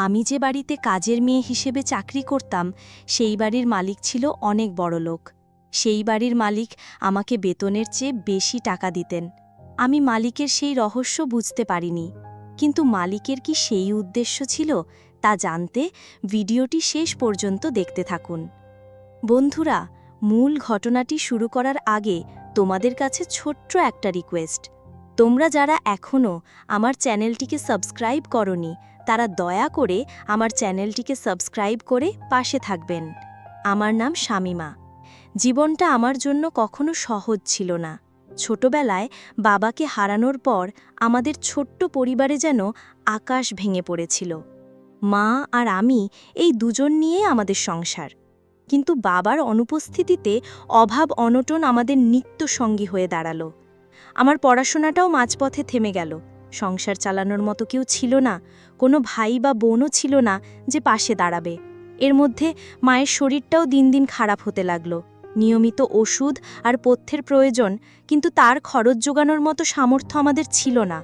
আমি যে বাড়িতে কাজের মেয়ে হিসেবে চাকরি করতাম, সেই বাড়ির মালিক ছিল অনেক বড় লোক। সেই বাড়ির মালিক আমাকে বেতনের চেয়ে বেশি টাকা দিতেন। আমি মালিকের সেই রহস্য বুঝতে পারিনি। কিন্তু মালিকের কি সেই উদ্দেশ্য ছিল, তা জানতে ভিডিওটি শেষ পর্যন্ত দেখতে থাকুন। বন্ধুরা, মূল ঘটনাটি শুরু করার আগে তোমাদের কাছে ছোট্ট একটা রিকোয়েস্ট। তোমরা যারা এখনও আমার চ্যানেলটিকে সাবস্ক্রাইব করনি, তারা দয়া করে আমার চ্যানেলটিকে সাবস্ক্রাইব করে পাশে থাকবেন। আমার নাম শামিমা। জীবনটা আমার জন্য কখনো সহজ ছিল না। ছোটবেলায় বাবাকে হারানোর পর আমাদের ছোট্ট পরিবারে যেন আকাশ ভেঙে পড়েছিল। মা আর আমি এই দুজন নিয়ে আমাদের সংসার। কিন্তু বাবার অনুপস্থিতিতে অভাব অনটন আমাদের নিত্য সঙ্গী হয়ে দাঁড়াল। আমার পড়াশোনাটাও মাঝপথে থেমে গেল। সংসার চালানোর মতো কেউ ছিল না, কোনো ভাই বা বোনও ছিল না যে পাশে দাঁড়াবে। এর মধ্যে মায়ের শরীরটাও দিন দিন খারাপ হতে লাগল। নিয়মিত ওষুধ আর পথ্যের প্রয়োজন, কিন্তু তার খরচ জোগানোর মতো সামর্থ্য আমাদের ছিল না।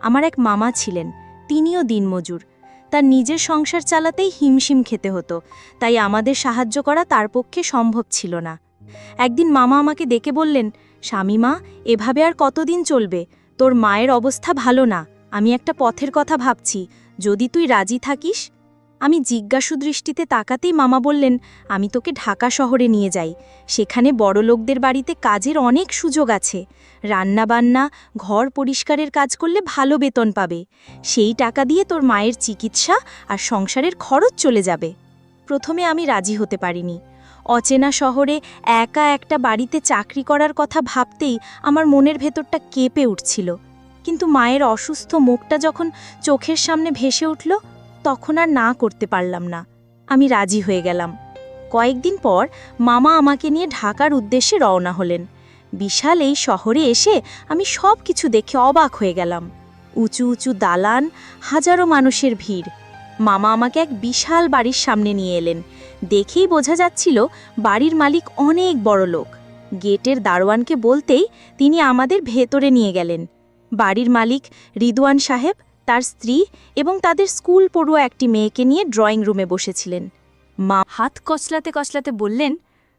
আমার এক মামা ছিলেন, তিনিও দিনমজুর। তার নিজের সংসার চালাতেই হিমশিম খেতে হতো, তাই আমাদের সাহায্য করা তার পক্ষে সম্ভব ছিল না। একদিন মামা আমাকে ডেকে বললেন স্বামীমা, এভাবে আর কতদিন চলবে? তোর মায়ের অবস্থা ভালো না। আমি একটা পথের কথা ভাবছি। যদি তুই রাজি থাকিস? আমি জিজ্ঞাসু দৃষ্টিতে তাকাতেই মামা বললেন, আমি তোকে ঢাকা শহরে নিয়ে যাই। সেখানে বড় লোকদের বাড়িতে কাজের অনেক সুযোগ আছে। রান্নাবান্না, ঘর পরিষ্কারের কাজ করলে ভালো বেতন পাবে। সেই টাকা দিয়ে তোর মায়ের চিকিৎসা আর সংসারের খরচ চলে যাবে। প্রথমে আমি রাজি হতে পারিনি। অচেনা শহরে একা একটা বাড়িতে চাকরি করার কথা ভাবতেই আমার মনের ভেতরটা কেঁপে উঠছিল। কিন্তু মায়ের অসুস্থ মুখটা যখন চোখের সামনে ভেসে উঠল, তখন আর না করতে পারলাম না। আমি রাজি হয়ে গেলাম। কয়েকদিন পর মামা আমাকে নিয়ে ঢাকার উদ্দেশ্যে রওনা হলেন। বিশাল এই শহরে এসে আমি সব কিছু দেখে অবাক হয়ে গেলাম। উঁচু উঁচু দালান, হাজারো মানুষের ভিড়। মামা আমাকে এক বিশাল বাড়ির সামনে নিয়ে এলেন। দেখেই বোঝা যাচ্ছিল বাড়ির মালিক অনেক বড় লোক। গেটের দারোয়ানকে বলতেই তিনি আমাদের ভেতরে নিয়ে গেলেন। বাড়ির মালিক রিদওয়ান সাহেব, তার স্ত্রী এবং তাদের স্কুল পড়ুয়া একটি মেয়েকে নিয়ে ড্রয়িং রুমে বসেছিলেন। মা হাত কচলাতে কচলাতে বললেন,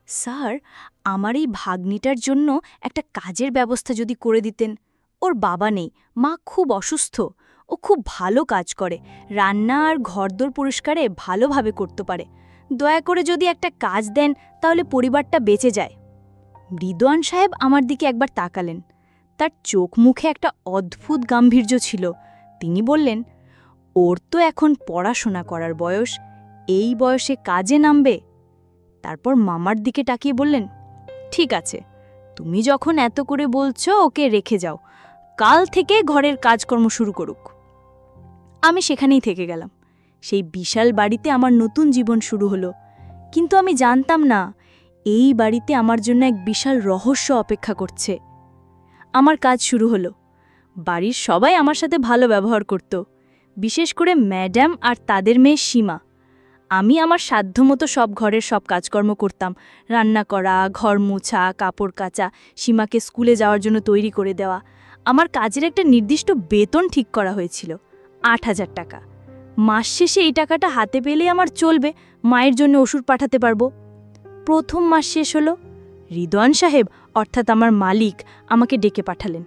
স্যার, আমার এই ভাগ্নিটার জন্য একটা কাজের ব্যবস্থা যদি করে দিতেন। ওর বাবা নেই, মা খুব অসুস্থ, ও খুব ভালো কাজ করে। রান্না আর ঘরদোর পরিষ্কারে ভালোভাবে করতে পারে। দয়া করে যদি একটা কাজ দেন, তাহলে পরিবারটা বেঁচে যায়। রিদওয়ান সাহেব আমার দিকে একবার তাকালেন। তার চোখ মুখে একটা অদ্ভুত গাম্ভীর্য ছিল। তিনি বললেন, ওর তো এখন পড়াশোনা করার বয়স, এই বয়সে কাজে নামবে? তারপর মামার দিকে তাকিয়ে বললেন, ঠিক আছে, তুমি যখন এত করে বলছো, ওকে রেখে যাও। কাল থেকে ঘরের কাজকর্ম শুরু করুক। আমি সেখানেই থেকে গেলাম। সেই বিশাল বাড়িতে আমার নতুন জীবন শুরু হলো। কিন্তু আমি জানতাম না, এই বাড়িতে আমার জন্য এক বিশাল রহস্য অপেক্ষা করছে। আমার কাজ শুরু হলো। বাড়ির সবাই আমার সাথে ভালো ব্যবহার করত, বিশেষ করে ম্যাডাম আর তাদের মেয়ে সীমা। আমি আমার সাধ্যমতো সব ঘরের সব কাজকর্ম করতাম, রান্না করা, ঘর মোছা, কাপড় কাচা, সীমাকে স্কুলে যাওয়ার জন্য তৈরি করে দেওয়া। আমার কাজের একটা নির্দিষ্ট বেতন ঠিক করা হয়েছিল, আট হাজার টাকা। মাস শেষে এই টাকাটা হাতে পেলে আমার চলবে, মায়ের জন্য ওষুধ পাঠাতে পারব। প্রথম মাস শেষ হলো, রিদওয়ান সাহেব, অর্থাৎ আমার মালিক, আমাকে ডেকে পাঠালেন।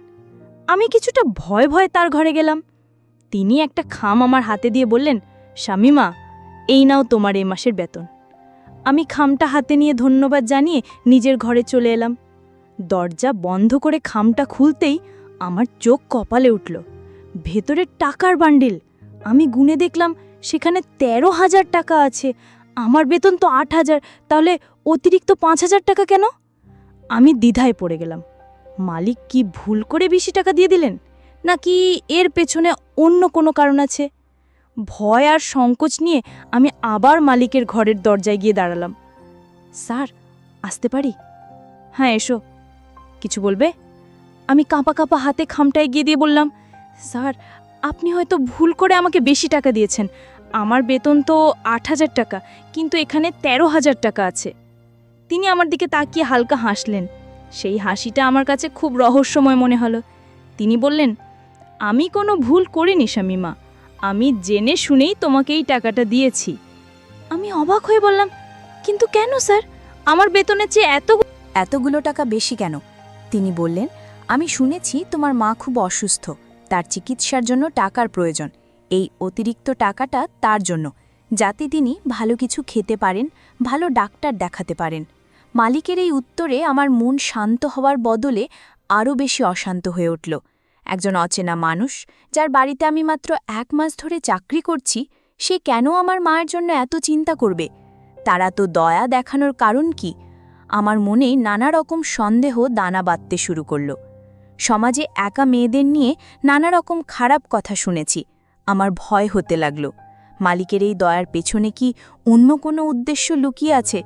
আমি কিছুটা ভয় ভয়ে তার ঘরে গেলাম। তিনি একটা খাম আমার হাতে দিয়ে বললেন শামিমা এই নাও তোমার এই মাসের বেতন। আমি খামটা হাতে নিয়ে ধন্যবাদ জানিয়ে নিজের ঘরে চলে এলাম। দরজা বন্ধ করে খামটা খুলতেই আমার চোখ কপালে উঠল। ভেতরে টাকার বান্ডিল। আমি গুনে দেখলাম সেখানে তেরো হাজার টাকা আছে। আমার বেতন তো আট হাজার, তাহলে অতিরিক্ত পাঁচ হাজার টাকা কেন? আমি দ্বিধায় পড়ে গেলাম। মালিক কি ভুল করে বেশি টাকা দিয়ে দিলেন? নাকি এর পেছনে অন্য কোনো কারণ আছে? ভয় আর সংকোচ নিয়ে আমি আবার মালিকের ঘরের দরজায় গিয়ে দাঁড়ালাম। স্যার, আসতে পারি? হ্যাঁ এসো। কিছু বলবে? আমি কাঁপা কাঁপা হাতে খামটায় গিয়ে দিয়ে বললাম, স্যার আপনি হয়তো ভুল করে আমাকে বেশি টাকা দিয়েছেন। আমার বেতন তো আট হাজার টাকা, কিন্তু এখানে তেরো হাজার টাকা আছে। তিনি আমার দিকে তাকিয়ে হালকা হাসলেন। সেই হাসিটা আমার কাছে খুব রহস্যময় মনে হলো। তিনি বললেন, আমি কোনো ভুল করিনি শামিমা। আমি জেনে শুনেই তোমাকে এই টাকাটা দিয়েছি। আমি অবাক হয়ে বললাম, কিন্তু কেন স্যার? আমার বেতনের চেয়ে এত এতগুলো টাকা বেশি কেন? তিনি বললেন, আমি শুনেছি তোমার মা খুব অসুস্থ। তার চিকিৎসার জন্য টাকার প্রয়োজন। এই অতিরিক্ত টাকাটা তার জন্য, যাতে তিনি ভালো কিছু খেতে পারেন, ভালো ডাক্তার দেখাতে পারেন। মালিকের এই উত্তরে আমার মন শান্ত হওয়ার বদলে আরও বেশি অশান্ত হয়ে উঠল। একজন অচেনা মানুষ, যার বাড়িতে আমি মাত্র এক মাস ধরে চাকরি করছি, সে কেন আমার মায়ের জন্য এত চিন্তা করবে? তারা তো দয়া দেখানোর কারণ কি? আমার মনে নানা রকম সন্দেহ দানা বাঁধতে শুরু করল। সমাজে একা মেয়েদের নিয়ে নানা রকম খারাপ কথা শুনেছি। আমার ভয় হতে লাগল। মালিকের এই দয়ার পেছনে কি অন্য কোনো উদ্দেশ্য লুকিয়ে আছে?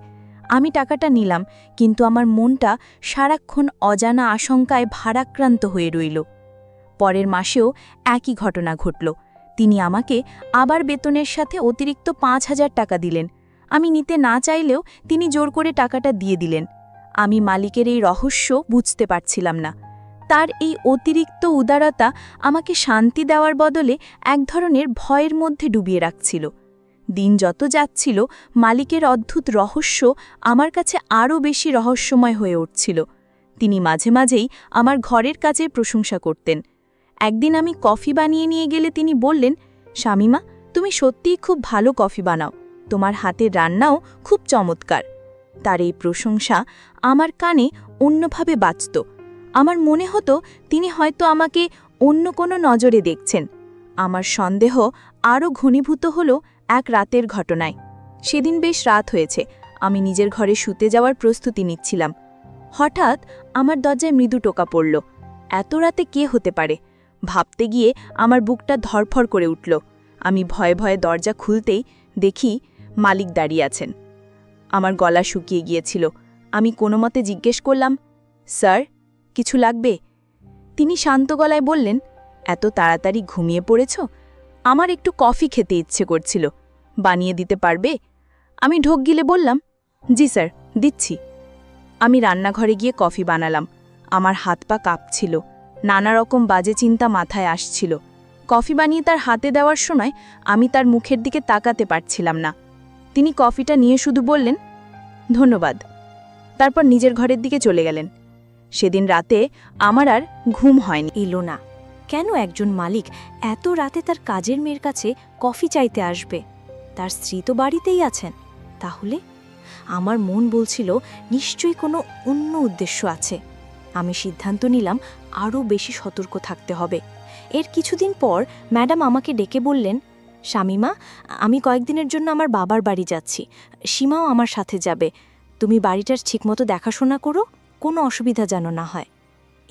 আমি টাকাটা নিলাম, কিন্তু আমার মনটা সারাক্ষণ অজানা আশঙ্কায় ভারাক্রান্ত হয়ে রইল। পরের মাসেও একই ঘটনা ঘটল। তিনি আমাকে আবার বেতনের সাথে অতিরিক্ত পাঁচ হাজার টাকা দিলেন। আমি নিতে না চাইলেও তিনি জোর করে টাকাটা দিয়ে দিলেন। আমি মালিকের এই রহস্য বুঝতে পারছিলাম না। তার এই অতিরিক্ত উদারতা আমাকে শান্তি দেওয়ার বদলে এক ধরনের ভয়ের মধ্যে ডুবিয়ে রাখছিল। দিন যত যাচ্ছিল, মালিকের অদ্ভুত রহস্য আমার কাছে আরও বেশি রহস্যময় হয়ে উঠছিল। তিনি মাঝে মাঝেই আমার ঘরের কাজের প্রশংসা করতেন। একদিন আমি কফি বানিয়ে নিয়ে গেলে তিনি বললেন, শামিমা, তুমি সত্যিই খুব ভালো কফি বানাও। তোমার হাতের রান্নাও খুব চমৎকার। তার এই প্রশংসা আমার কানে অন্যভাবে বাঁচত। আমার মনে হতো তিনি হয়তো আমাকে অন্য কোনো নজরে দেখছেন। আমার সন্দেহ আরও ঘনীভূত হল এক রাতের ঘটনায়। সেদিন বেশ রাত হয়েছে, আমি নিজের ঘরে শুতে যাওয়ার প্রস্তুতি নিচ্ছিলাম। হঠাৎ আমার দরজায় মৃদু টোকা পড়ল। এত রাতে কে হতে পারে? ভাবতে গিয়ে আমার বুকটা ধরফর করে উঠল। আমি ভয়ে ভয়ে দরজা খুলতেই দেখি মালিক দাঁড়িয়ে আছেন। আমার গলা শুকিয়ে গিয়েছিল। আমি কোনো মতে জিজ্ঞেস করলাম, স্যার কিছু লাগবে? তিনি শান্ত গলায় বললেন, এত তাড়াতাড়ি ঘুমিয়ে পড়েছ? আমার একটু কফি খেতে ইচ্ছে করছিল। বানিয়ে দিতে পারবে? আমি ঢোক গিলে বললাম, জি স্যার, দিচ্ছি। আমি রান্নাঘরে গিয়ে কফি বানালাম। আমার হাত পা কাঁপছিল। নানা রকম বাজে চিন্তা মাথায় আসছিল। কফি বানিয়ে তার হাতে দেওয়ার সময় আমি তার মুখের দিকে তাকাতে পারছিলাম না। তিনি কফিটা নিয়ে শুধু বললেন, ধন্যবাদ। তারপর নিজের ঘরের দিকে চলে গেলেন। সেদিন রাতে আমার আর ঘুম হয়নি। এলো না। কেন একজন মালিক এত রাতে তার কাজের মেয়ের কাছে কফি চাইতে আসবে? তার স্ত্রী তো বাড়িতেই আছেন। তাহলে? আমার মন বলছিল, নিশ্চয়ই কোনো অন্য উদ্দেশ্য আছে। আমি সিদ্ধান্ত নিলাম, আরও বেশি সতর্ক থাকতে হবে। এর কিছুদিন পর ম্যাডাম আমাকে ডেকে বললেন, শামিমা, আমি কয়েকদিনের জন্য আমার বাবার বাড়ি যাচ্ছি। সীমাও আমার সাথে যাবে। তুমি বাড়িটার ঠিকমতো দেখাশোনা করো। কোনো অসুবিধা যেন না হয়।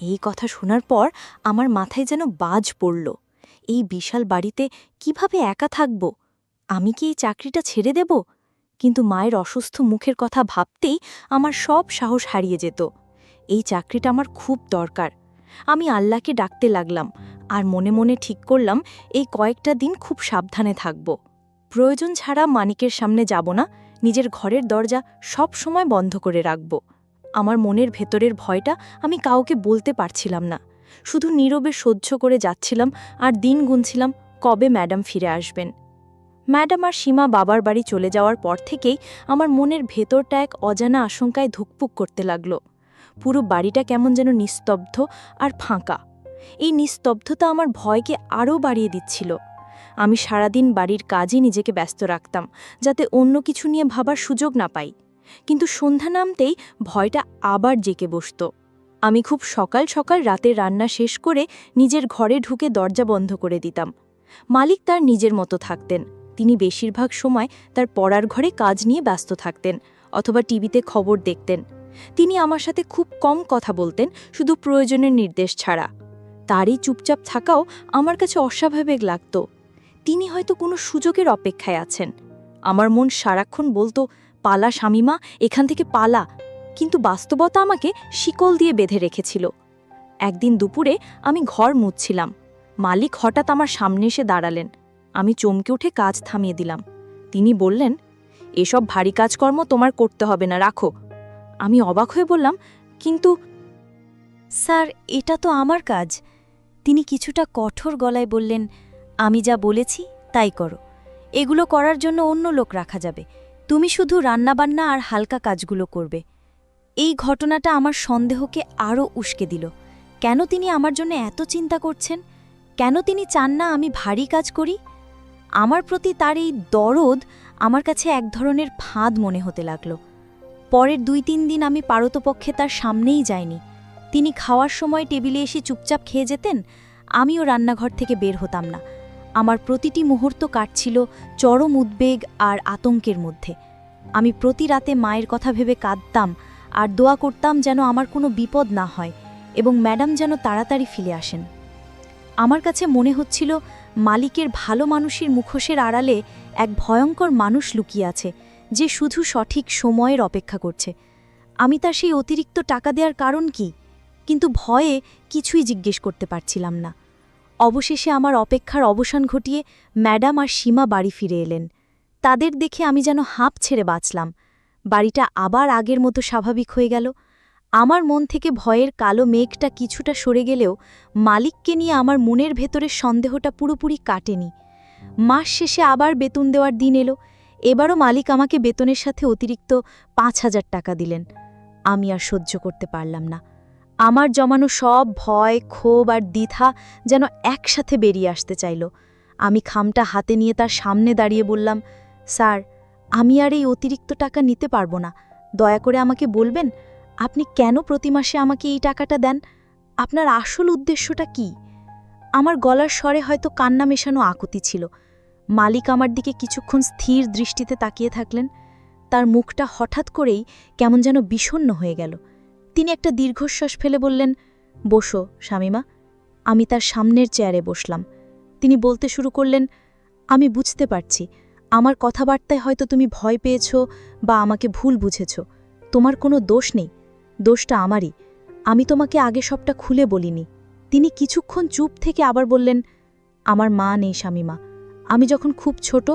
এই কথা শোনার পর আমার মাথায় যেন বাজ পড়ল। এই বিশাল বাড়িতে কীভাবে একা থাকব? আমি কি এই চাকরিটা ছেড়ে দেব? কিন্তু মায়ের অসুস্থ মুখের কথা ভাবতেই আমার সব সাহস হারিয়ে যেত। এই চাকরিটা আমার খুব দরকার। আমি আল্লাহকে ডাকতে লাগলাম আর মনে মনে ঠিক করলাম এই কয়েকটা দিন খুব সাবধানে থাকব। প্রয়োজন ছাড়া মানিকের সামনে যাব না, নিজের ঘরের দরজা সব সময় বন্ধ করে রাখব। আমার মনের ভেতরের ভয়টা আমি কাউকে বলতে পারছিলাম না। শুধু নীরবে সহ্য করে যাচ্ছিলাম আর দিন গুনছিলাম কবে ম্যাডাম ফিরে আসবেন। ম্যাডাম আর সীমা বাবার বাড়ি চলে যাওয়ার পর থেকেই আমার মনের ভেতরটা এক অজানা আশঙ্কায় ধুকপুক করতে লাগল। পুরো বাড়িটা কেমন যেন নিস্তব্ধ আর ফাঁকা। এই নিস্তব্ধতা আমার ভয়কে আরও বাড়িয়ে দিচ্ছিল। আমি সারাদিন বাড়ির কাজে নিজেকে ব্যস্ত রাখতাম, যাতে অন্য কিছু নিয়ে ভাবার সুযোগ না পাই। কিন্তু সন্ধ্যা নামতেই ভয়টা আবার জেকে বসত। আমি খুব সকাল সকাল রাতের রান্না শেষ করে নিজের ঘরে ঢুকে দরজা বন্ধ করে দিতাম। মালিক তার নিজের মতো থাকতেন। তিনি বেশিরভাগ সময় তার পড়ার ঘরে কাজ নিয়ে ব্যস্ত থাকতেন অথবা টিভিতে খবর দেখতেন। তিনি আমার সাথে খুব কম কথা বলতেন, শুধু প্রয়োজনের নির্দেশ ছাড়া। তারই চুপচাপ থাকাও আমার কাছে অস্বাভাবিক লাগত। তিনি হয়তো কোনো সুযোগের অপেক্ষায় আছেন। আমার মন সারাক্ষণ বলতো পালা শামিমা, এখান থেকে পালা। কিন্তু বাস্তবতা আমাকে শিকল দিয়ে বেঁধে রেখেছিল। একদিন দুপুরে আমি ঘর মুছছিলাম। মালিক হঠাৎ আমার সামনে এসে দাঁড়ালেন। আমি চমকে উঠে কাজ থামিয়ে দিলাম। তিনি বললেন, এসব ভারী কাজকর্ম তোমার করতে হবে না, রাখো। আমি অবাক হয়ে বললাম, কিন্তু স্যার, এটা তো আমার কাজ। তিনি কিছুটা কঠোর গলায় বললেন, আমি যা বলেছি, তাই করো। এগুলো করার জন্য অন্য লোক রাখা যাবে। তুমি শুধু রান্নাবান্না আর হালকা কাজগুলো করবে। এই ঘটনাটা আমার সন্দেহকে আরও উস্কে দিল। কেন তিনি আমার জন্য এত চিন্তা করছেন? কেন তিনি চান না আমি ভারী কাজ করি? আমার প্রতি তার এই দরদ আমার কাছে এক ধরনের ফাঁদ মনে হতে লাগল। পরের দুই তিন দিন আমি পারতপক্ষে তার সামনেই যাইনি। তিনি খাওয়ার সময় টেবিলে এসে চুপচাপ খেয়ে যেতেন, আমিও রান্নাঘর থেকে বের হতাম না। আমার প্রতিটি মুহূর্ত কাটছিল চরম উদ্বেগ আর আতঙ্কের মধ্যে। আমি প্রতি রাতে মায়ের কথা ভেবে কাঁদতাম আর দোয়া করতাম যেন আমার কোনো বিপদ না হয় এবং ম্যাডাম যেন তাড়াতাড়ি ফিরে আসেন। আমার কাছে মনে হচ্ছিল মালিকের ভালো মানুষের মুখোশের আড়ালে এক ভয়ঙ্কর মানুষ লুকিয়ে আছে যে শুধু সঠিক সময়ের অপেক্ষা করছে। আমি তার সেই অতিরিক্ত টাকা দেওয়ার কারণ কি? কিন্তু ভয়ে কিছুই জিজ্ঞেস করতে পারছিলাম না। অবশেষে আমার অপেক্ষার অবসান ঘটিয়ে ম্যাডাম আর সীমা বাড়ি ফিরে এলেন। তাদের দেখে আমি যেন হাঁপ ছেড়ে বাঁচলাম। বাড়িটা আবার আগের মতো স্বাভাবিক হয়ে গেল। আমার মন থেকে ভয়ের কালো মেঘটা কিছুটা সরে গেলেও মালিককে নিয়ে আমার মনের ভেতরের সন্দেহটা পুরোপুরি কাটেনি। মাস শেষে আবার বেতন দেওয়ার দিন এলো। এবারও মালিক আমাকে বেতনের সাথে অতিরিক্ত পাঁচ হাজার টাকা দিলেন। আমি আর সহ্য করতে পারলাম না। আমার জমানো সব ভয়, ক্ষোভ আর দ্বিধা যেন একসাথে বেরিয়ে আসতে চাইল। আমি খামটা হাতে নিয়ে তার সামনে দাঁড়িয়ে বললাম, স্যার, আমি আর এই অতিরিক্ত টাকা নিতে পারব না। দয়া করে আমাকে বলবেন, আপনি কেন প্রতি মাসে আমাকে এই টাকাটা দেন? আপনার আসল উদ্দেশ্যটা কি? আমার গলার স্বরে হয়তো কান্না মেশানো আকুতি ছিল। মালিক আমার দিকে কিছুক্ষণ স্থির দৃষ্টিতে তাকিয়ে থাকলেন। তার মুখটা হঠাৎ করেই কেমন যেন বিষণ্ণ হয়ে গেল। তিনি একটা দীর্ঘশ্বাস ফেলে বললেন, বসো, শামিমা। আমি তার সামনের চেয়ারে বসলাম। তিনি বলতে শুরু করলেন, আমি বুঝতে পারছি। আমার কথাবার্তায় হয়তো তুমি ভয় পেয়েছ বা আমাকে ভুল বুঝেছ। তোমার কোনো দোষ নেই। দোষটা আমারই। আমি তোমাকে আগে সবটা খুলে বলিনি। তিনি কিছুক্ষণ চুপ থেকে আবার বললেন, আমার মা নেই, শামিমা। আমি যখন খুব ছোট,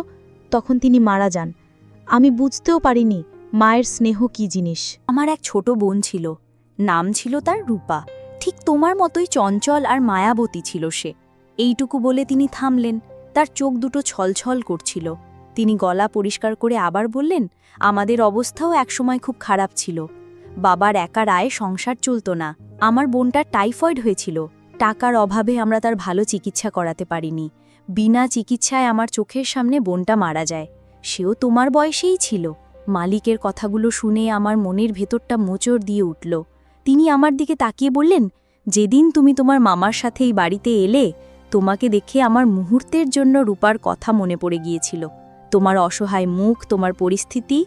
তখন তিনি মারা যান। আমি বুঝতেও পারিনি মায়ের স্নেহ কি জিনিস। আমার এক ছোট বোন ছিল। নাম ছিল তার রূপা। ঠিক তোমার মতোই চঞ্চল আর মায়াবতী ছিল সে। এইটুকু বলে তিনি থামলেন। তার চোখ দুটো ছলছল করছিল। তিনি গলা পরিষ্কার করে আবার বললেন, আমাদের অবস্থাও একসময় খুব খারাপ ছিল। বাবার একা রায়ে সংসার চলত না। আমার বোনটার টাইফয়েড হয়েছিল। টাকার অভাবে আমরা তার ভালো চিকিৎসা করাতে পারিনি। বিনা চিকিৎসায় আমার চোখের সামনে বোনটা মারা যায়। সেও তোমার বয়সেই ছিল। মালিকের কথাগুলো শুনে আমার মনের ভেতরটা মোচড় দিয়ে উঠল। তিনি আমার দিকে তাকিয়ে বললেন, যেদিন তুমি তোমার মামার সাথে এই বাড়িতে এলে, তোমাকে দেখে আমার মুহূর্তের জন্য রূপার কথা মনে পড়ে গিয়েছিল। তোমার অসহায় মুখ, তোমার পরিস্থিতি,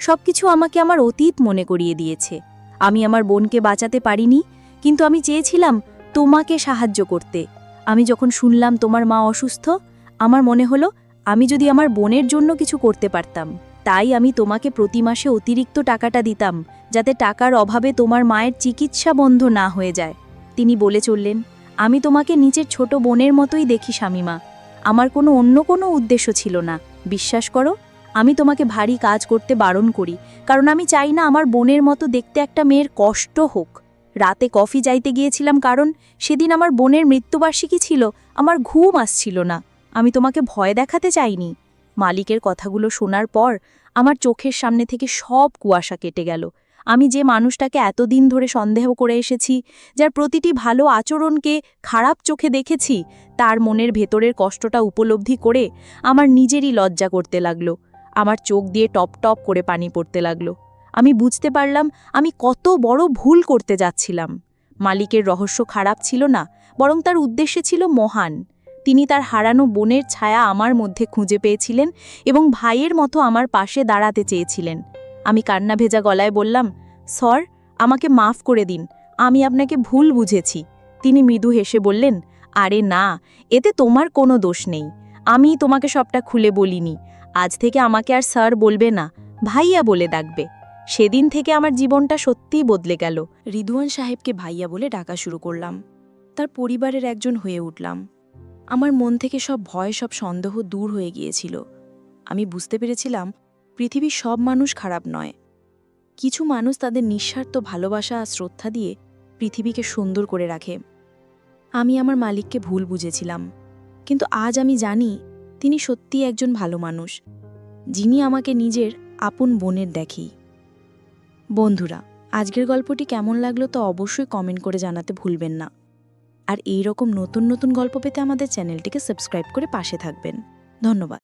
সবকিছু আমাকে আমার অতীত মনে করিয়ে দিয়েছে। আমি আমার বোনকে বাঁচাতে পারিনি, কিন্তু আমি চেয়েছিলাম তোমাকে সাহায্য করতে। আমি যখন শুনলাম তোমার মা অসুস্থ, আমার মনে হলো আমি যদি আমার বোনের জন্য কিছু করতে পারতাম। তাই আমি তোমাকে প্রতি মাসে অতিরিক্ত টাকাটা দিতাম, যাতে টাকার অভাবে তোমার মায়ের চিকিৎসা বন্ধ না হয়ে যায়। তিনি বলে চললেন, আমি তোমাকে নিচের ছোট বোনের মতোই দেখি শামিমা আমার কোনো অন্য কোনো উদ্দেশ্য ছিল না। বিশ্বাস করো, আমি তোমাকে ভারী কাজ করতে বারণ করি, কারণ আমি চাই না আমার বোনের মতো দেখতে একটা মেয়ের কষ্ট হোক। রাতে কফি যাইতে গিয়েছিলাম কারণ সেদিন আমার বোনের মৃত্যুবার্ষিকী ছিল, আমার ঘুম আসছিল না। আমি তোমাকে ভয় দেখাতে চাইনি। মালিকের কথাগুলো শোনার পর আমার চোখের সামনে থেকে সব কুয়াশা কেটে গেল। আমি যে মানুষটাকে এতদিন ধরে সন্দেহ করে এসেছি, যার প্রতিটি ভালো আচরণকে খারাপ চোখে দেখেছি, তার মনের ভেতরের কষ্টটা উপলব্ধি করে আমার নিজেরই লজ্জা করতে লাগল। আমার চোখ দিয়ে টপ টপ করে পানি পড়তে লাগল। আমি বুঝতে পারলাম আমি কত বড় ভুল করতে যাচ্ছিলাম। মালিকের রহস্য খারাপ ছিল না, বরং তার উদ্দেশ্যে ছিল মহান। তিনি তার হারানো বোনের ছায়া আমার মধ্যে খুঁজে পেয়েছিলেন এবং ভাইয়ের মতো আমার পাশে দাঁড়াতে চেয়েছিলেন। আমি কান্না ভেজা গলায় বললাম সর আমাকে মাফ করে দিন, আমি আপনাকে ভুল বুঝেছি। তিনি মৃদু হেসে বললেন, আরে না, এতে তোমার কোনো দোষ নেই। আমি তোমাকে সবটা খুলে বলিনি। আজ থেকে আমাকে আর স্যার বলবে না, ভাইয়া বলে ডাকবে। সেদিন থেকে আমার জীবনটা সত্যিই বদলে গেল। রিদুয়ান সাহেবকে ভাইয়া বলে ডাকা শুরু করলাম। তার পরিবারের একজন হয়ে উঠলাম। আমার মন থেকে সব ভয়, সব সন্দেহ দূর হয়ে গিয়েছিল। আমি বুঝতে পেরেছিলাম, পৃথিবীর সব মানুষ খারাপ নয়। কিছু মানুষ তাদের নিঃস্বার্থ ভালোবাসা আর শ্রদ্ধা দিয়ে পৃথিবীকে সুন্দর করে রাখে। আমি আমার মালিককে ভুল বুঝেছিলাম, কিন্তু আজ আমি জানি তিনি সত্যিই একজন ভালো মানুষ, যিনি আমাকে নিজের আপন বোনের দেখেই। বন্ধুরা, আজকের গল্পটি কেমন লাগল তো অবশ্যই কমেন্ট করে জানাতে ভুলবেন না। আর এই রকম নতুন নতুন গল্প পেতে আমাদের চ্যানেলটিকে সাবস্ক্রাইব করে পাশে থাকবেন। ধন্যবাদ।